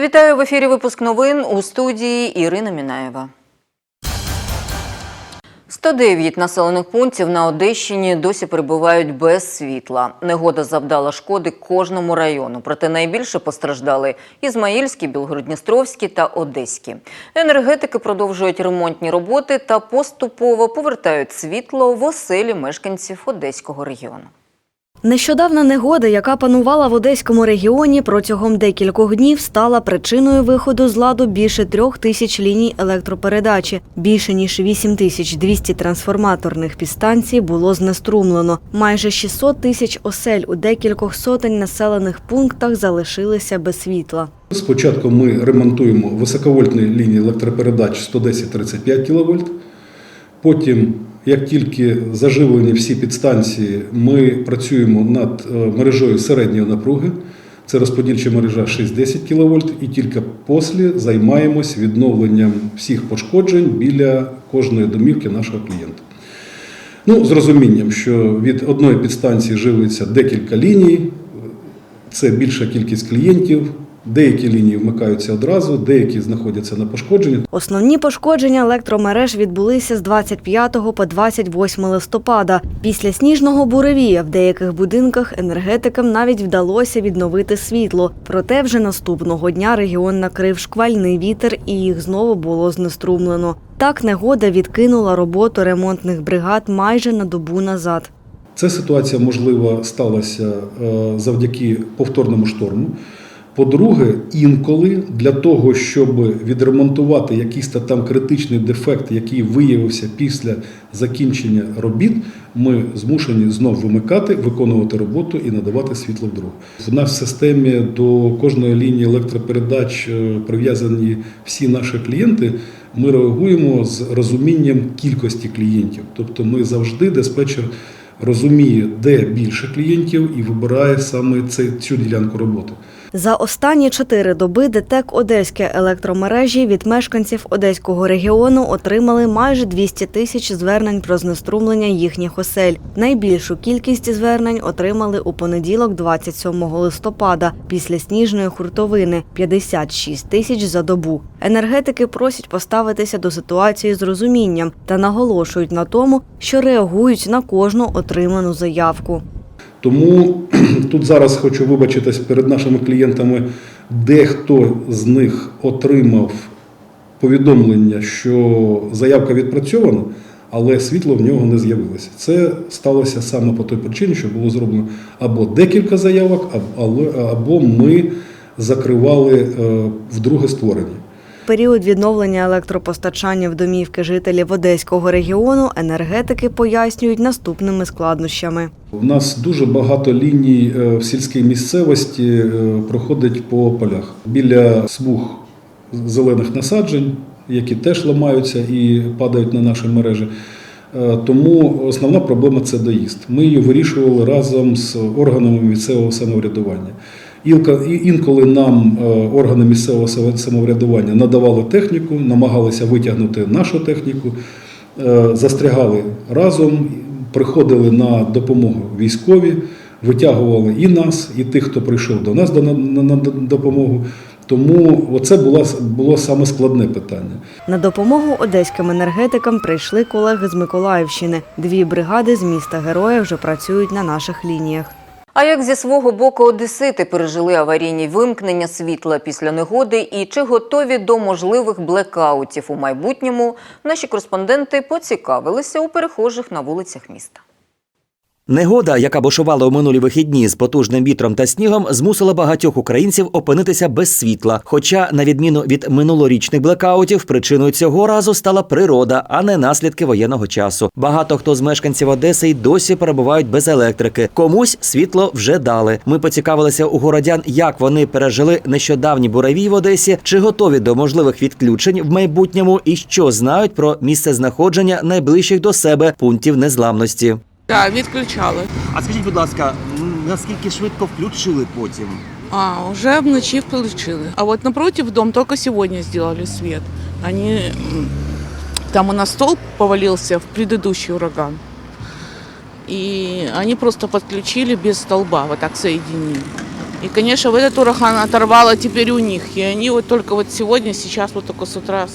Вітаю в ефірі. Випуск новин у студії Ірина Мінаєва. 109 населених пунктів на Одещині досі перебувають без світла. Негода завдала шкоди кожному району. Проте найбільше постраждали Ізмаїльські, Білгородністровські та Одеські. Енергетики продовжують ремонтні роботи та поступово повертають світло в оселі мешканців Одеського регіону. Нещодавна негода, яка панувала в Одеському регіоні протягом декількох днів, стала причиною виходу з ладу більше трьох тисяч ліній електропередачі. Більше ніж 8200 трансформаторних підстанцій було знеструмлено. Майже 600 тисяч осель у декількох сотень населених пунктах залишилися без світла. Спочатку ми ремонтуємо високовольтні лінії електропередач 110-35 кВт. Потім, як тільки заживлені всі підстанції, ми працюємо над е, мережею середньої напруги. Це розподільча мережа 6-10 кВт, і тільки після займаємось відновленням всіх пошкоджень біля кожної домівки нашого клієнта. Ну, з розумінням, що від одної підстанції живиться декілька ліній, це більша кількість клієнтів. Деякі лінії вмикаються одразу, деякі знаходяться на пошкодженні. Основні пошкодження електромереж відбулися з 25 по 28 листопада. Після сніжного буревія в деяких будинках енергетикам навіть вдалося відновити світло. Проте вже наступного дня регіон накрив шквальний вітер і їх знову було знеструмлено. Так негода відкинула роботу ремонтних бригад майже на добу назад. Ця ситуація, можливо, сталася е, завдяки повторному шторму. По-друге, інколи для того, щоб відремонтувати якийсь там критичний дефект, який виявився після закінчення робіт, ми змушені знов вимикати, виконувати роботу і надавати світло вдруге. В нас в системі до кожної лінії електропередач е, прив'язані всі наші клієнти. Ми реагуємо з розумінням кількості клієнтів. Тобто ми завжди диспетчер розуміє, де більше клієнтів, і вибирає саме цю ділянку роботи. За останні чотири доби ДТЕК Одеське електромережі від мешканців Одеського регіону отримали майже 200 тисяч звернень про знеструмлення їхніх осель. Найбільшу кількість звернень отримали у понеділок, 27 листопада, після сніжної хуртовини 56 тисяч за добу. Енергетики просять поставитися до ситуації з розумінням та наголошують на тому, що реагують на кожну отриману заявку. Тому тут зараз хочу вибачитись перед нашими клієнтами, дехто з них отримав повідомлення, що заявка відпрацьована, але світло в нього не з'явилося. Це сталося саме по той причині, що було зроблено або декілька заявок, або- або ми закривали е, вдруге створення. Період відновлення електропостачання в домівки жителів Одеського регіону енергетики пояснюють наступними складнощами. У нас дуже багато ліній е, в сільській місцевості е, проходить по полях біля смуг зелених насаджень, які теж ламаються і падають на наші мережі. Е, Тому основна проблема це доїзд. Ми її вирішували разом з органами місцевого самоврядування. Інколи нам е, органи місцевого самоврядування надавали техніку, намагалися витягнути нашу техніку, е, застрягали разом, приходили на допомогу військові, витягували і нас, і тих, хто прийшов до нас на, допомогу. Тому оце було, було саме складне питання. На допомогу одеським енергетикам прийшли колеги з Миколаївщини. Дві бригади з міста Героя вже працюють на наших лініях. А як зі свого боку одесити пережили аварійні вимкнення світла після негоди і чи готові до можливих блекаутів у майбутньому, наші кореспонденти поцікавилися у перехожих на вулицях міста. Негода, яка бушувала у минулі вихідні з потужним вітром та снігом, змусила багатьох українців опинитися без світла. Хоча, на відміну від минулорічних блекаутів, причиною цього разу стала природа, а не наслідки воєнного часу. Багато хто з мешканців Одеси й досі перебувають без електрики. Комусь світло вже дали. Ми поцікавилися у городян, як вони пережили нещодавні буревій в Одесі, чи готові до можливих відключень в майбутньому, і що знають про місце знаходження найближчих до себе пунктів незламності. Так, відключали. А скажіть, будь ласка, м, наскільки швидко включили потім? А, уже вночі включили. А вот напротив дом только сегодня сделали свет. Они... м, Там у нас столб повалился в предыдущий ураган. И они просто подключили без столба, вот так соединили. И, конечно, в этот ураган оторвало теперь у них. И они вот только вот сегодня, сейчас вот только с утра,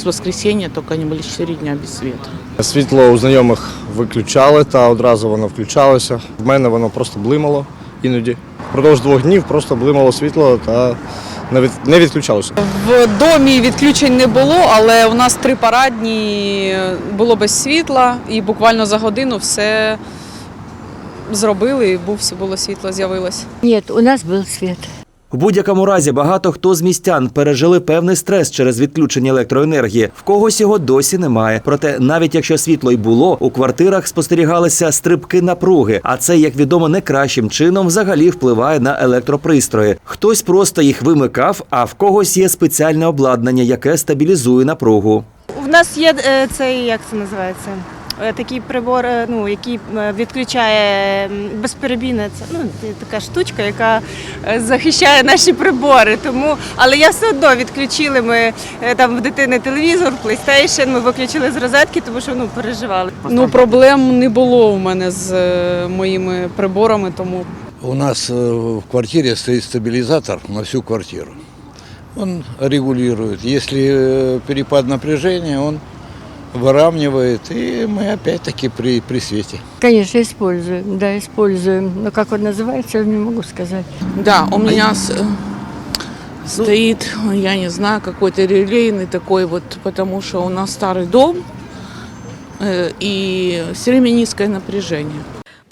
с воскресенья, только они были 4 дня без света. Світло у знайомих виключали та одразу воно включалося. В мене воно просто блимало іноді. Впродовж двох днів просто блимало світло та не відключалося. В домі відключень не було, але у нас три парадні було без світла, і буквально за годину все зробили, і був, було світло, з'явилось. Нет, у нас был свет. В будь-якому разі багато хто з містян пережили певний стрес через відключення електроенергії. В когось його досі немає. Проте, навіть якщо світло й було, у квартирах спостерігалися стрибки напруги. А це, як відомо, не кращим чином взагалі впливає на електропристрої. Хтось просто їх вимикав, а в когось є спеціальне обладнання, яке стабілізує напругу. У нас є е, цей, як це називається? Е, Такий прибор, е, ну, який е, відключає безперебійне, це ну, така штучка, яка захищає наші прибори. Тому, але я все одно відключили ми там в дитини телевізор, PlayStation, ми виключили з розетки, тому що ну, переживали. Ну, проблем не було у мене з моїми приборами, тому У нас в квартире стоит стабилизатор на всю квартиру. Он регулирует. Если перепад напряжения, он выравнивает, и мы опять-таки при, при свете. Конечно, используем, да, используем. Но как он называется, я не могу сказать. Да, у меня с- э, стоит, я не знаю, какой-то релейный такой вот, потому что у нас старый дом, э, и все время низкое напряжение.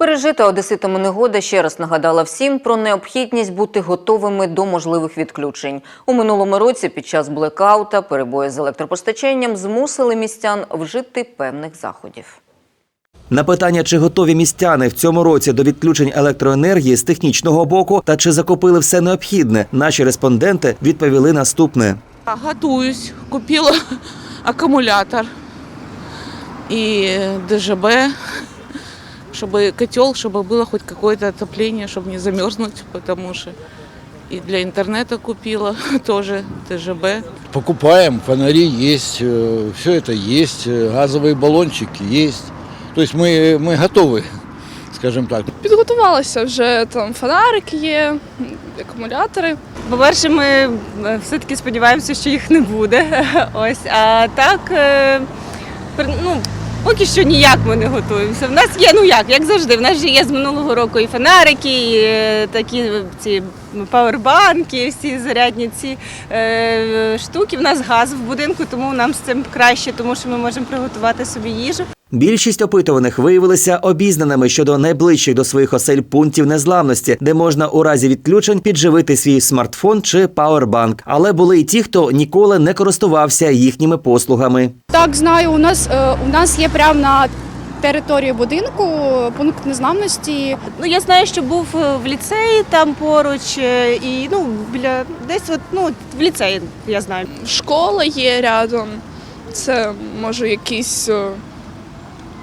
Пережита одеситами негода ще раз нагадала всім про необхідність бути готовими до можливих відключень. У минулому році під час блекаута перебої з електропостачанням змусили містян вжити певних заходів. На питання, чи готові містяни в цьому році до відключень електроенергії з технічного боку та чи закупили все необхідне, наші респонденти відповіли наступне. Готуюсь, купила аккумулятор и ДЖБ, чтобы котел, чтобы было хоть какое-то отопление, чтобы не замерзнуть, потому что и для интернета купила тоже ДЖБ. Покупаем, фонари есть, все это есть, э, газовые баллончики есть. То есть мы, мы готовы, скажем так. Підготувалися вже там фонарики є, акумулятори. По-перше, ми е, все-таки сподіваємося, що їх не буде. Ось, а так, е, пр- ну, поки що ніяк ми не готуємося. В нас є, ну як, як завжди, в нас же є з минулого року і фонарики, і е, такі ці павербанки, всі зарядні ці е, штуки. В нас газ в будинку, тому нам з цим краще, тому що ми можемо приготувати собі їжу. Більшість опитуваних виявилися обізнаними щодо найближчих до своїх осель пунктів незламності, де можна у разі відключень підживити свій смартфон чи пауербанк. Але були й ті, хто ніколи не користувався їхніми послугами. Так, знаю, у нас е, у нас є прямо на території будинку пункт незламності. Ну я знаю, що був е, в ліцеї там поруч, е, і ну біля десь от ну в ліцеї я знаю. Школа є рядом. Це може якийсь е,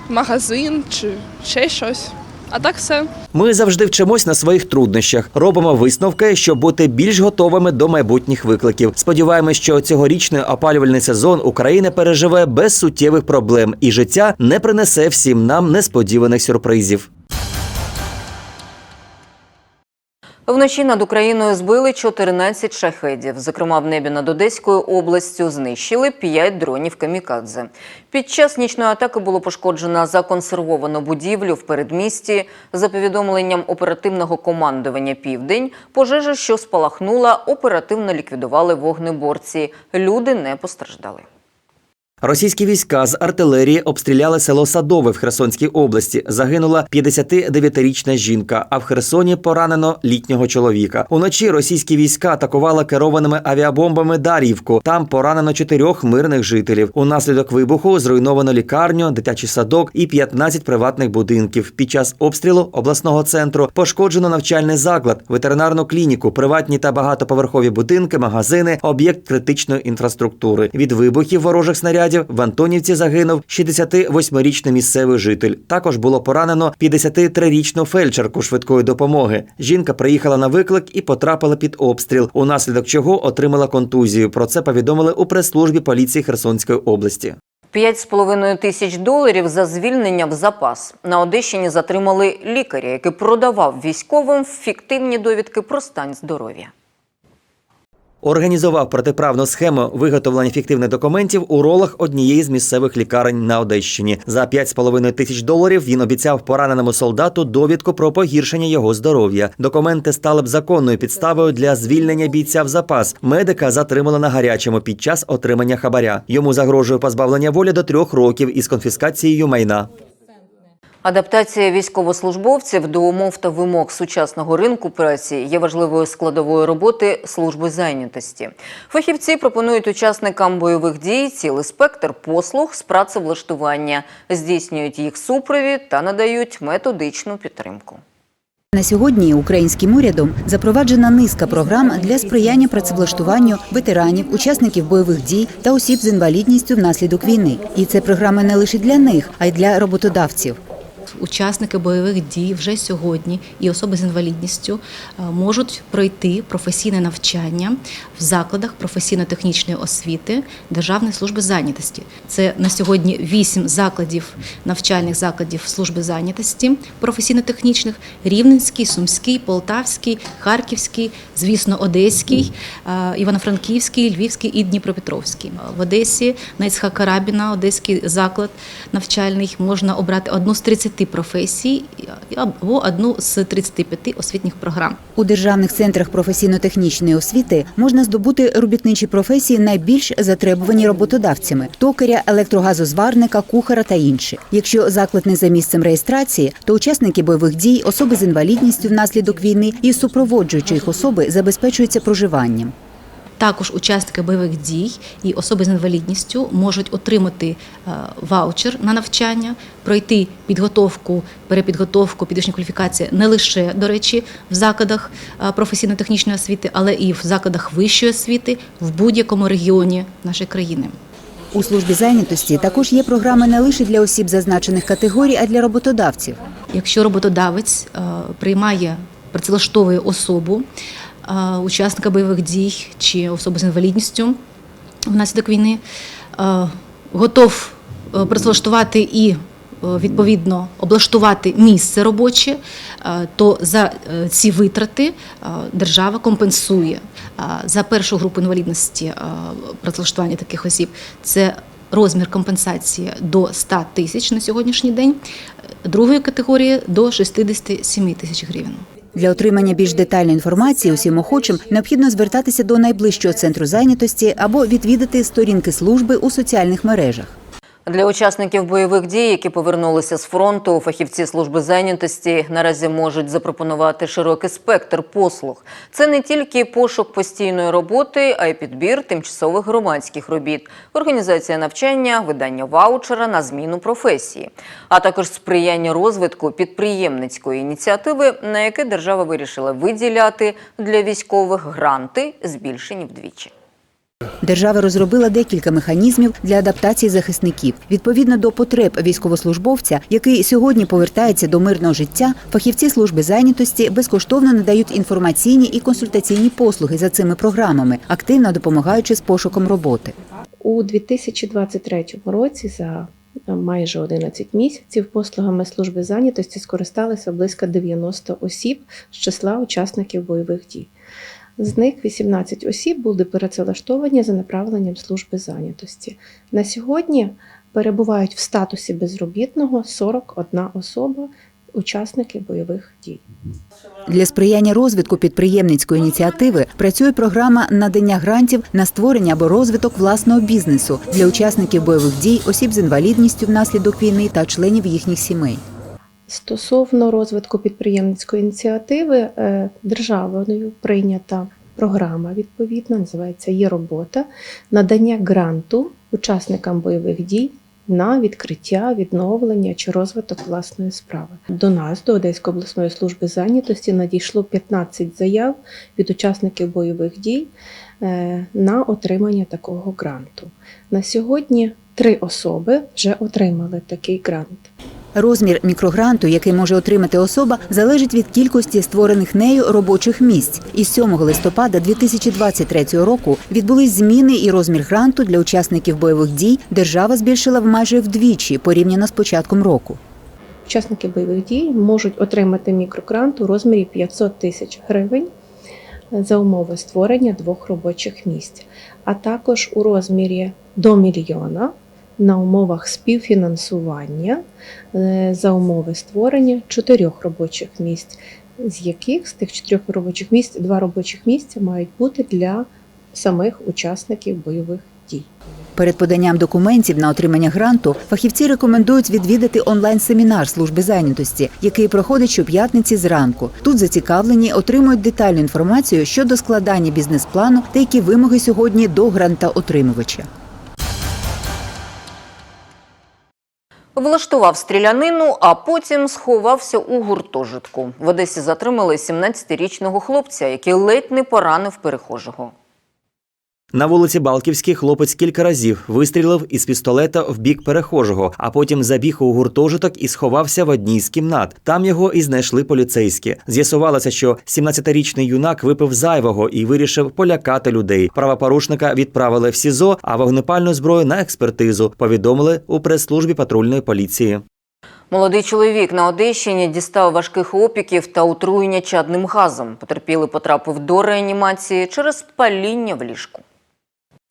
магазин чи ще щось. А так все. Ми завжди вчимось на своїх труднощах, робимо висновки, щоб бути більш готовими до майбутніх викликів. Сподіваємось, що цьогорічний опалювальний сезон Україна переживе без суттєвих проблем, і життя не принесе всім нам несподіваних сюрпризів. Вночі над Україною збили 14 шахедів. Зокрема, в небі над Одеською областю знищили 5 дронів камікадзе. Під час нічної атаки було пошкоджено законсервовану будівлю в передмісті. За повідомленням оперативного командування Південь, пожежа, що спалахнула, оперативно ліквідували вогнеборці. Люди не постраждали. Російські війська з артилерії обстріляли село Садове в Херсонській області. Загинула 59-річна жінка, а в Херсоні поранено літнього чоловіка. Уночі російські війська атакували керованими авіабомбами Дар'ївку. Там поранено чотирьох мирних жителів. Унаслідок вибуху зруйновано лікарню, дитячий садок і 15 приватних будинків. Під час обстрілу обласного центру пошкоджено навчальний заклад, ветеринарну клініку, приватні та багатоповерхові будинки, магазини, об'єкт критичної інфраструктури. Від вибухів ворожих снарядів в Антонівці загинув 68-річний місцевий житель. Також було поранено 53-річну фельдшерку швидкої допомоги. Жінка приїхала на виклик і потрапила під обстріл, унаслідок чого отримала контузію. Про це повідомили у прес-службі поліції Херсонської області. 5,5 тисяч доларів за звільнення в запас. На Одещині затримали лікаря, який продавав військовим фіктивні довідки про стан здоров'я. Організував протиправну схему виготовлення фіктивних документів у ролах однієї з місцевих лікарень на Одещині. За 5,5 тисяч доларів він обіцяв пораненому солдату довідку про погіршення його здоров'я. Документи стали б законною підставою для звільнення бійця в запас. Медика затримали на гарячому під час отримання хабаря. Йому загрожує позбавлення волі до трьох років із конфіскацією майна. Адаптація військовослужбовців до умов та вимог сучасного ринку праці є важливою складовою роботи служби зайнятості. Фахівці пропонують учасникам бойових дій цілий спектр послуг з працевлаштування, здійснюють їх супровід та надають методичну підтримку. На сьогодні українським урядом запроваджена низка програм для сприяння працевлаштуванню ветеранів, учасників бойових дій та осіб з інвалідністю внаслідок війни. І це програми не лише для них, а й для роботодавців. Учасники бойових дій вже сьогодні і особи з інвалідністю е, можуть пройти професійне навчання в закладах професійно-технічної освіти Державної служби зайнятості. Це на сьогодні вісім закладів навчальних закладів служби зайнятості професійно-технічних: Рівненський, Сумський, Полтавський, Харківський, звісно, Одеський, е, Івано-Франківський, Львівський і Дніпропетровський. В Одесі на Іцхака Одеський заклад навчальний можна обрати одну з 30 професій або одну з 35 освітніх програм. У державних центрах професійно-технічної освіти можна здобути робітничі професії найбільш затребувані роботодавцями: токаря, електрогазозварника, кухара та інші. Якщо заклад не за місцем реєстрації, то учасники бойових дій, особи з інвалідністю внаслідок війни і супроводжуючі їх особи забезпечуються проживанням. Також учасники бойових дій і особи з інвалідністю можуть отримати е, ваучер на навчання, пройти підготовку, перепідготовку, підвищення кваліфікації не лише, до речі, в закладах е, професійно-технічної освіти, але і в закладах вищої освіти в будь-якому регіоні нашої країни. У службі зайнятості також є програми не лише для осіб зазначених категорій, а для роботодавців. Якщо роботодавець е, приймає працевлаштовує особу, учасника бойових дій чи особи з інвалідністю внаслідок війни, готов е, працевлаштувати і е, відповідно облаштувати місце робоче, е, то за ці витрати держава компенсує за першу групу інвалідності працевлаштування таких осіб. Це розмір компенсації до 100 тисяч на сьогоднішній день, другої категорії до 67 тисяч гривень. Для отримання більш детальної інформації усім охочим необхідно звертатися до найближчого центру зайнятості або відвідати сторінки служби у соціальних мережах. Для учасників бойових дій, які повернулися з фронту, фахівці служби зайнятості наразі можуть запропонувати широкий спектр послуг. Це не тільки пошук постійної роботи, а й підбір тимчасових громадських робіт, організація навчання, видання ваучера на зміну професії, а також сприяння розвитку підприємницької ініціативи, на яке держава вирішила виділяти для військових гранти, збільшені вдвічі. Держава розробила декілька механізмів для адаптації захисників. Відповідно до потреб військовослужбовця, який сьогодні повертається до мирного життя, фахівці служби зайнятості безкоштовно надають інформаційні і консультаційні послуги за цими програмами, активно допомагаючи з пошуком роботи. У 2023 році за майже 11 місяців послугами служби зайнятості скористалися близько 90 осіб з числа учасників бойових дій. З них 18 осіб були працевлаштовані за направленням служби зайнятості. На сьогодні перебувають в статусі безробітного 41 особа, учасники бойових дій. Для сприяння розвитку підприємницької ініціативи працює програма надання грантів на створення або розвиток власного бізнесу для учасників бойових дій, осіб з інвалідністю внаслідок війни та членів їхніх сімей. Стосовно розвитку підприємницької ініціативи, е, державою прийнята програма відповідна, називається Є робота, надання гранту учасникам бойових дій на відкриття, відновлення чи розвиток власної справи. До нас, до Одеської обласної служби зайнятості, надійшло 15 заяв від учасників бойових дій е, на отримання такого гранту. На сьогодні три особи вже отримали такий грант. Розмір мікрогранту, який може отримати особа, залежить від кількості створених нею робочих місць. Із 7 листопада 2023 року відбулись зміни і розмір гранту для учасників бойових дій держава збільшила в майже вдвічі порівняно з початком року. Учасники бойових дій можуть отримати мікрогрант у розмірі 500 тисяч гривень за умови створення двох робочих місць, а також у розмірі до мільйона на умовах співфінансування е, за умови створення чотирьох робочих місць, з яких з тих чотирьох робочих місць два робочих місця мають бути для самих учасників бойових дій. Перед поданням документів на отримання гранту фахівці рекомендують відвідати онлайн-семінар служби зайнятості, який проходить щоп'ятниці зранку. Тут зацікавлені отримують детальну інформацію щодо складання бізнес-плану та які вимоги сьогодні до грантоотримувача. Влаштував стрілянину, а потім сховався у гуртожитку. В Одесі затримали 17-річного хлопця, який ледь не поранив перехожого. На вулиці Балківській хлопець кілька разів вистрілив із пістолета в бік перехожого, а потім забіг у гуртожиток і сховався в одній з кімнат. Там його і знайшли поліцейські. З'ясувалося, що 17-річний юнак випив зайвого і вирішив полякати людей. Правопорушника відправили в СІЗО, а вогнепальну зброю на експертизу. Повідомили у прес-службі патрульної поліції. Молодий чоловік на Одещині дістав важких опіків та отруєння чадним газом. Потерпілий потрапив до реанімації через паління в ліжку.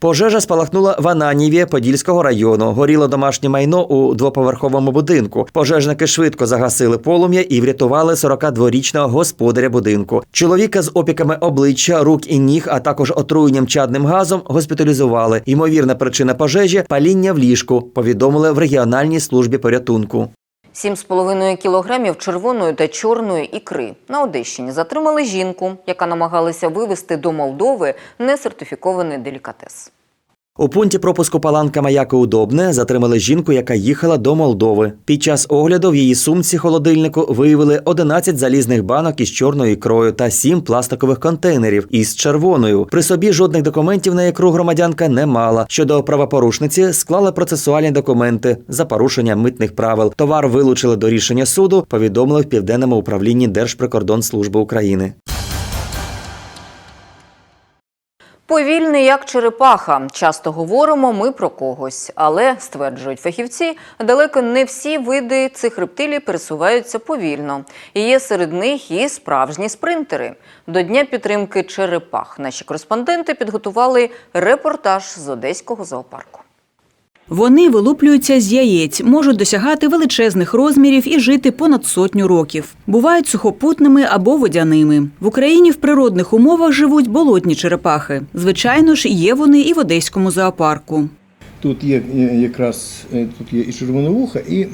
Пожежа спалахнула в Ананіві Подільського району. Горіло домашнє майно у двоповерховому будинку. Пожежники швидко загасили полум'я і врятували 42-річного господаря будинку. Чоловіка з опіками обличчя, рук і ніг, а також отруєнням чадним газом госпіталізували. Ймовірна причина пожежі паління в ліжку. Повідомили в регіональній службі порятунку. 7,5 кілограмів червоної та чорної ікри. На Одещині затримали жінку, яка намагалася вивезти до Молдови несертифікований делікатес. У пункті пропуску Паланка Маяки Удобне затримали жінку, яка їхала до Молдови. Під час огляду в її сумці холодильнику виявили 11 залізних банок із чорною ікрою та 7 пластикових контейнерів із червоною. При собі жодних документів на ікру громадянка не мала. Щодо правопорушниці склали процесуальні документи за порушення митних правил. Товар вилучили до рішення суду. Повідомили в південному управлінні Держприкордонслужби України. Повільний як черепаха. Часто говоримо ми про когось, але стверджують фахівці, далеко не всі види цих рептилій пересуваються повільно. І є серед них і справжні спринтери. До дня підтримки черепах наші кореспонденти підготували репортаж з одеського зоопарку. Вони вилуплюються з яєць, можуть досягати величезних розмірів і жити понад сотню років. Бувають сухопутними або водяними. В Україні в природних умовах живуть болотні черепахи. Звичайно ж, є вони і в одеському зоопарку. Тут є е, якраз е, тут є і червоновуха, і е,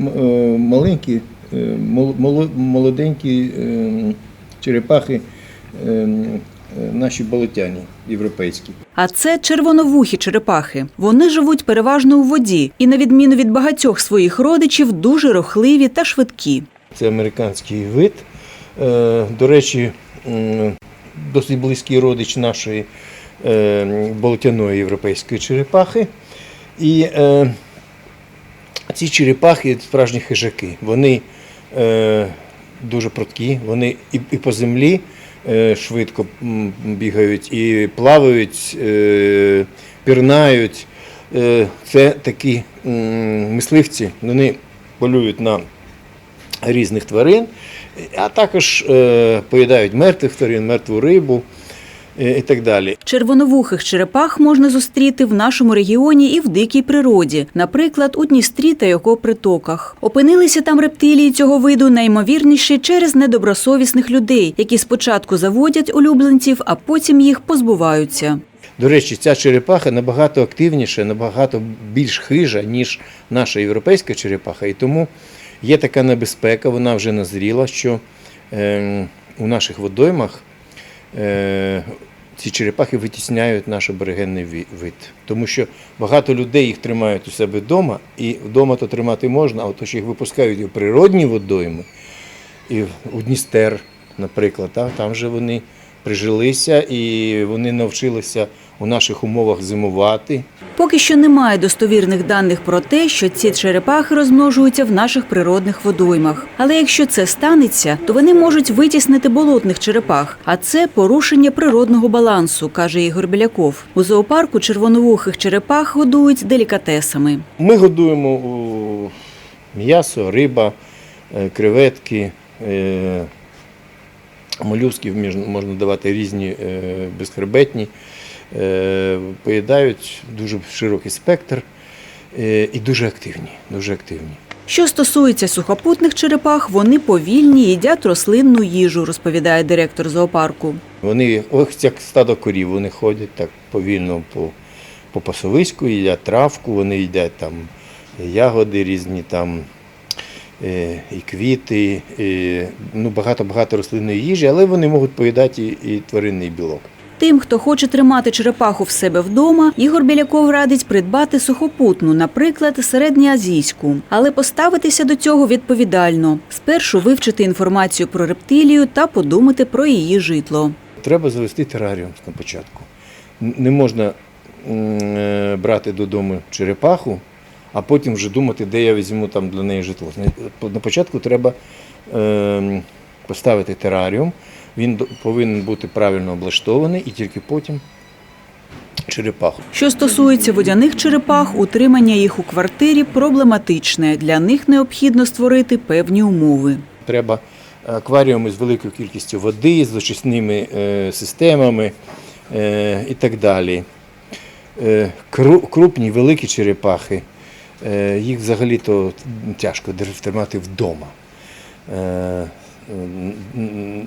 маленькі, мол- моло- молоденькі е, черепахи е, е, наші болотяні європейські. А це червоновухі черепахи. Вони живуть переважно у воді і, на відміну від багатьох своїх родичів, дуже рухливі та швидкі. Це американський вид. Е, До речі, досить близький родич нашої е, болотяної європейської черепахи. І е, ці черепахи справжні хижаки. Вони е, дуже прудкі, вони і, по землі е, швидко бігають, і плавають, е, пірнають. Е, це такі мисливці, вони полюють на різних тварин, а також е, поїдають мертвих тварин, мертву рибу е, і так далі. Червоновухих черепах можна зустріти в нашому регіоні і в дикій природі, наприклад, у Дністрі та його притоках. Опинилися там рептилії цього виду найімовірніше через недобросовісних людей, які спочатку заводять улюбленців, а потім їх позбуваються. До речі, ця черепаха набагато активніша, набагато більш хижа, ніж наша європейська черепаха. І тому є така небезпека, вона вже назріла, що е, у наших водоймах е, ці черепахи витісняють наш аборигенний ві- вид. Тому що багато людей їх тримають у себе вдома, і вдома то тримати можна, а от їх випускають у природні водойми, і у Дністер, наприклад, та, там же вони прижилися і вони навчилися у наших умовах зимувати. Поки що немає достовірних даних про те, що ці черепахи розмножуються в наших природних водоймах. Але якщо це станеться, то вони можуть витіснити болотних черепах, а це порушення природного балансу, каже Ігор Біляков. У зоопарку червоновухих черепах годують делікатесами. Ми годуємо м'ясо, риба, е, креветки, е, молюсків можна давати різні е, безхребетні. Е, Поїдають дуже широкий спектр е, і дуже активні. Дуже активні. Що стосується сухопутних черепах, вони повільні їдять рослинну їжу, розповідає директор зоопарку. Вони, ось як стадо корів, вони ходять так повільно по, по пасовиську, їдять травку, вони їдять там ягоди різні, там е, і квіти, і, ну, багато-багато рослинної їжі, але вони можуть поїдати і, і тваринний білок. Тим, хто хоче тримати черепаху в себе вдома, Ігор Біляков радить придбати сухопутну, наприклад, середньоазійську, але поставитися до цього відповідально. Спершу вивчити інформацію про рептилію та подумати про її житло. Треба завести тераріум на початку. Не можна е, брати додому черепаху, а потім вже думати, де я візьму там для неї житло. На- початку треба е, поставити тераріум, він повинен бути правильно облаштований і тільки потім черепаху. Що стосується водяних черепах, утримання їх у квартирі проблематичне. Для них необхідно створити певні умови. Треба акваріуми з великою кількістю води, з очисними е, системами е, і так далі. Е, кру- крупні, великі черепахи, е, їх взагалі-то тяжко тримати вдома. Е,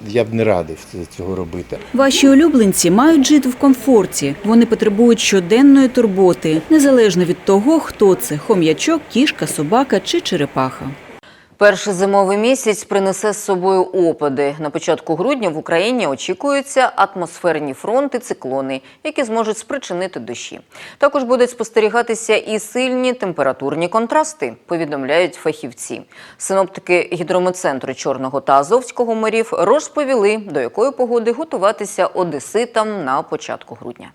Я б не радив цього робити. Ваші улюбленці мають жити в комфорті. Вони потребують щоденної турботи, незалежно від того, хто це хом'ячок, кішка, собака чи черепаха. Перший зимовий місяць принесе з собою опади. На початку грудня в Україні очікуються атмосферні фронти, циклони, які зможуть спричинити дощі. Також будуть спостерігатися і сильні температурні контрасти, повідомляють фахівці. Синоптики гідрометцентру Чорного та Азовського морів розповіли, до якої погоди готуватися одеситам на початку грудня.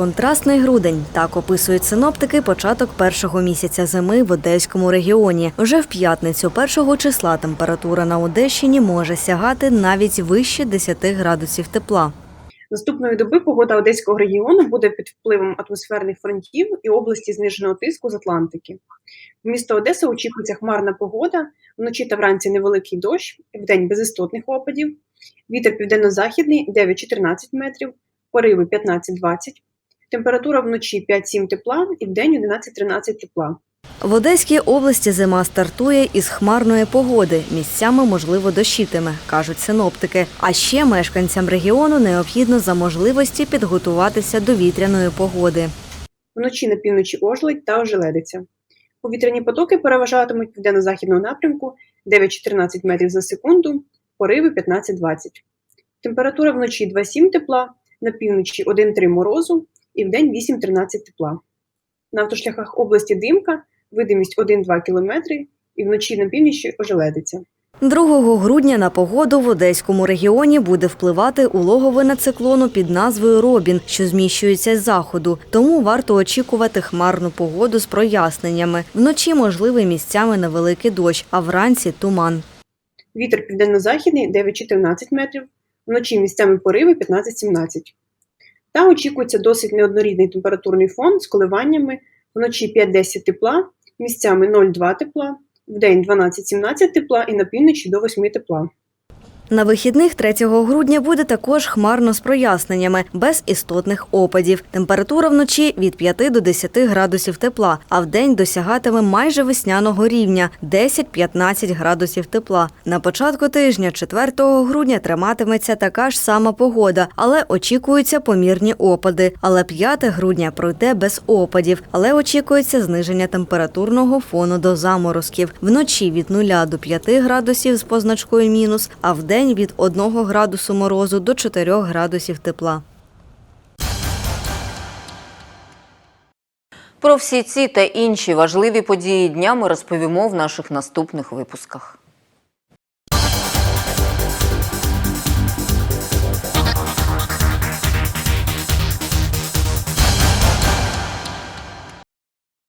Контрастний грудень так описують синоптики початок першого місяця зими в Одеському регіоні. Вже в п'ятницю, 1 числа, температура на Одещині може сягати навіть вище 10 градусів тепла. Наступної доби погода Одеського регіону буде під впливом атмосферних фронтів і області зниженого тиску з Атлантики. В місто Одеса очікується хмарна погода, вночі та вранці невеликий дощ, вдень без істотних опадів. Вітер південно-західний 9-14 метрів, пориви 15-20. Температура вночі 5-7 тепла і вдень 11-13 тепла. В Одеській області зима стартує із хмарної погоди. Місцями можливо дощитиме, кажуть синоптики. А ще мешканцям регіону необхідно за можливості підготуватися до вітряної погоди. Вночі на півночі ожеледь та ожеледиця. Повітряні потоки переважатимуть південно-західного напрямку 9-14 метрів за секунду, пориви 15-20. Температура вночі 2-7 тепла, на півночі 1-3 морозу і вдень 8-13 тепла. На автошляхах області димка, видимість 1-2 км і вночі на північі ожеледиця. 2 грудня на погоду в Одеському регіоні буде впливати улоговина циклону під назвою Робін, що зміщується з заходу. Тому варто очікувати хмарну погоду з проясненнями. Вночі можливий місцями невеликий дощ, а вранці туман. Вітер південно-західний 9-14 метрів, вночі місцями пориви 15-17. Та очікується досить неоднорідний температурний фон з коливаннями вночі 5-10 тепла, місцями 0,2 тепла, вдень 12-17 тепла і на півночі до 8 тепла. На вихідних 3 грудня буде також хмарно з проясненнями, без істотних опадів. Температура вночі від 5 до 10 градусів тепла, а вдень досягатиме майже весняного рівня 10-15 градусів тепла. На початку тижня, 4 грудня, триматиметься така ж сама погода, але очікуються помірні опади. Але 5 грудня пройде без опадів, але очікується зниження температурного фону до заморозків. Вночі від 0 до 5 градусів з позначкою мінус, а вдень від 1 градусу морозу до 4 градусів тепла. Про всі ці та інші важливі події дня ми розповімо в наших наступних випусках.